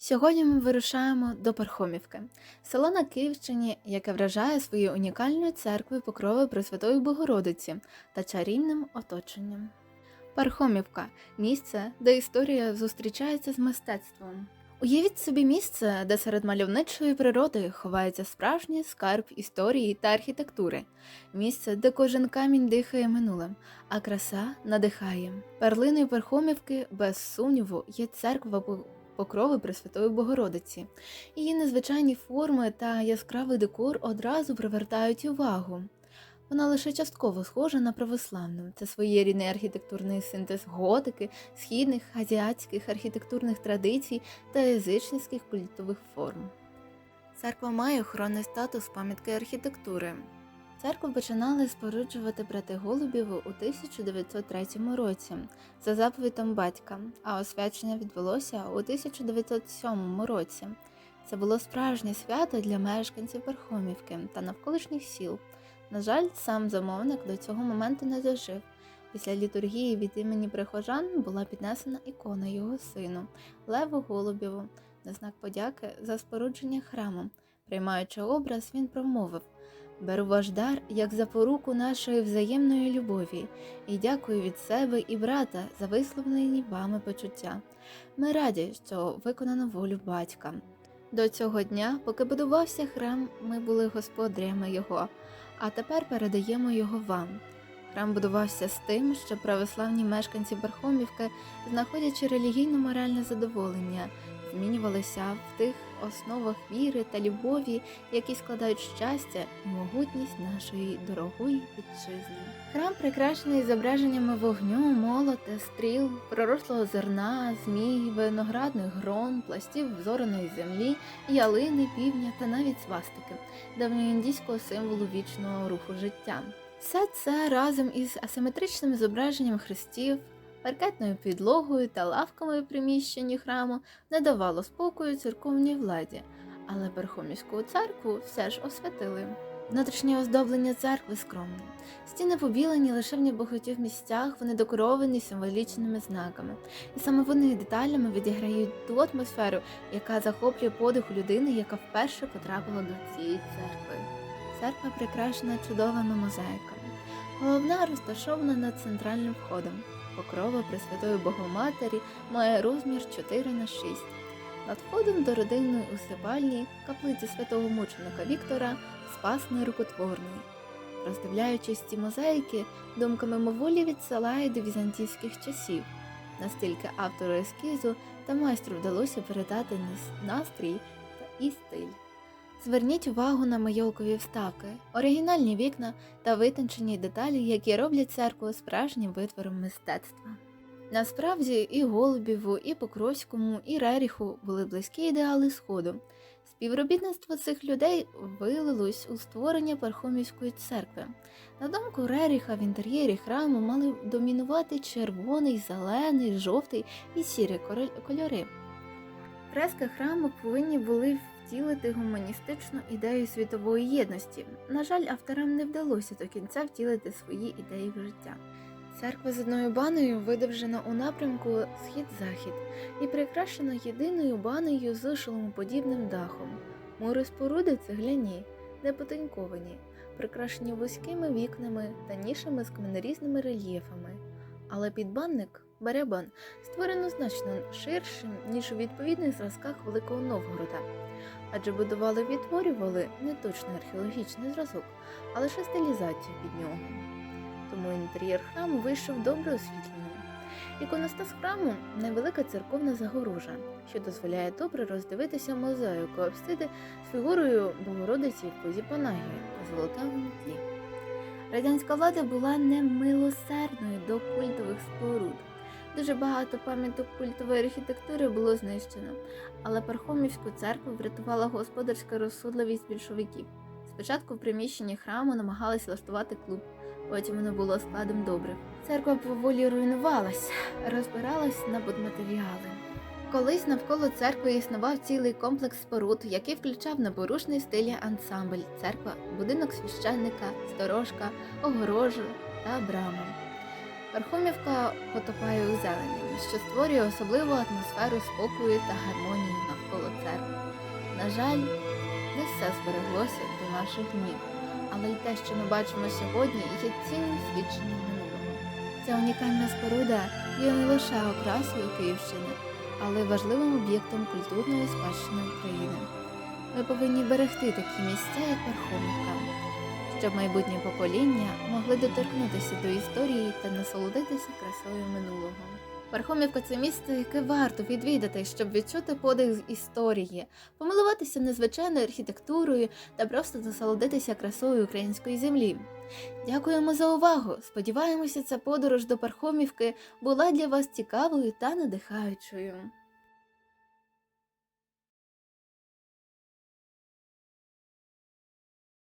Сьогодні ми вирушаємо до Пархомівки, село на Київщині, яке вражає своєю унікальною церквою покрови Пресвятої Богородиці та чарівним оточенням. Пархомівка місце, де історія зустрічається з мистецтвом. Уявіть собі місце, де серед мальовничої природи ховається справжній скарб історії та архітектури, місце, де кожен камінь дихає минулим, а краса надихає. Перлиною Пархомівки, без сумніву, є церква покрови Пресвятої Богородиці. Її незвичайні форми та яскравий декор одразу привертають увагу. Вона лише частково схожа на православну. Це своєрідний архітектурний синтез готики, східних, азіатських архітектурних традицій та язичницьких культових форм. Церква має охоронний статус пам'ятки архітектури. Церкву починали споруджувати брати Голубєву у 1903 році за заповітом батька, а освячення відбулося у 1907 році. Це було справжнє свято для мешканців Верхомівки та навколишніх сіл. На жаль, сам замовник до цього моменту не дожив. Після літургії від імені прихожан була піднесена ікона його сину Леву Голубєву на знак подяки за спорудження храму. Приймаючи образ, він промовив Беру ваш дар як запоруку нашої взаємної любові і дякую від себе і брата за висловлені вами почуття. Ми раді, що виконано волю батька. До цього дня, поки будувався храм, ми були господарями його, а тепер передаємо його вам. Храм будувався з тим, що православні мешканці Верхомівки, знаходячи релігійно-моральне задоволення, змінювалися в тих основах віри та любові, які складають щастя і могутність нашої дорогої вітчизни. Храм прикрашений зображеннями вогню, молота, стріл, пророслого зерна, змій, виноградних грон, пластів взораної землі, ялини, півня та навіть свастики, давньоіндійського символу вічного руху життя. Все це разом із асиметричним зображенням хрестів, паркетною підлогою та лавками у приміщенні храму не давало спокою церковній владі, але Верхомівську церкву все ж освятили. Внутрішнє оздоблення церкви скромне. Стіни побілені лише в небагатьох місцях, вони декоровані символічними знаками. І саме вони деталями відіграють ту атмосферу, яка захоплює подих людини, яка вперше потрапила до цієї церкви. Церква прикрашена чудовими мозаїками. Головна розташована над центральним входом. Покрова Пресвятої Богоматері має розмір 4 на 6. Над входом до родинної усипальні каплиці святого мученика Віктора спас нерукотворний. Роздивляючись ці мозаїки, думка мимоволі відсилає до візантійських часів. Настільки автору ескізу та майстру вдалося передати настрій та і стиль. Зверніть увагу на майолкові вставки, оригінальні вікна та витончені деталі, які роблять церкву справжнім витвором мистецтва. Насправді і Голубіву, і Покровському, і Реріху були близькі ідеали Сходу. Співробітництво цих людей вилилось у створення Пархомівської церкви. На думку Реріха, в інтер'єрі храму мали домінувати червоний, зелений, жовтий і сірий кольори. Фрески храму повинні були втілити гуманістичну ідею світової єдності. На жаль, авторам не вдалося до кінця втілити свої ідеї в життя. Церква з одною баною видовжена у напрямку схід-захід і прикрашена єдиною банею з шоломоподібним дахом. Мури споруди цегляні, не потоньковані, прикрашені вузькими вікнами та нішами з каменорізними рельєфами. Але підбанник барабан створено значно ширшим, ніж у відповідних зразках Великого Новгорода. Адже будували відтворювали не точний археологічний зразок, а лише стилізацію під нього. Тому інтер'єр храму вийшов добре освітленим. Іконостас храму невелика церковна загорожа, що дозволяє добре роздивитися мозаїку апсиди з фігурою Богородиці в позі Панагії на золотавому тлі. Радянська влада була немилосердною до культових споруд. Дуже багато пам'яток культової архітектури було знищено, але Пархомівську церкву врятувала господарська розсудливість більшовиків. Спочатку в приміщенні храму намагалися влаштувати клуб, потім воно було складом добрив. Церква поволі руйнувалась, розбиралась на будматеріали. Колись навколо церкви існував цілий комплекс споруд, який включав непорушний стилі ансамбль, церква, будинок священника, сторожка, огорожа та брама. Пархомівка потопає у зелені, що створює особливу атмосферу спокою та гармонії навколо церкви. На жаль, не все збереглося до наших днів, але й те, що ми бачимо сьогодні, є цінним свідченням минулого. Ця унікальна споруда є не лише окрасою Київщини, але й важливим об'єктом культурної спадщини України. Ми повинні берегти такі місця, як Пархомівка, щоб майбутні покоління могли доторкнутися до історії та насолодитися красою минулого. Пархомівка це місто, яке варто відвідати, щоб відчути подих з історії, помилуватися незвичайною архітектурою та просто насолодитися красою української землі. Дякуємо за увагу! Сподіваємося, ця подорож до Пархомівки була для вас цікавою та надихаючою.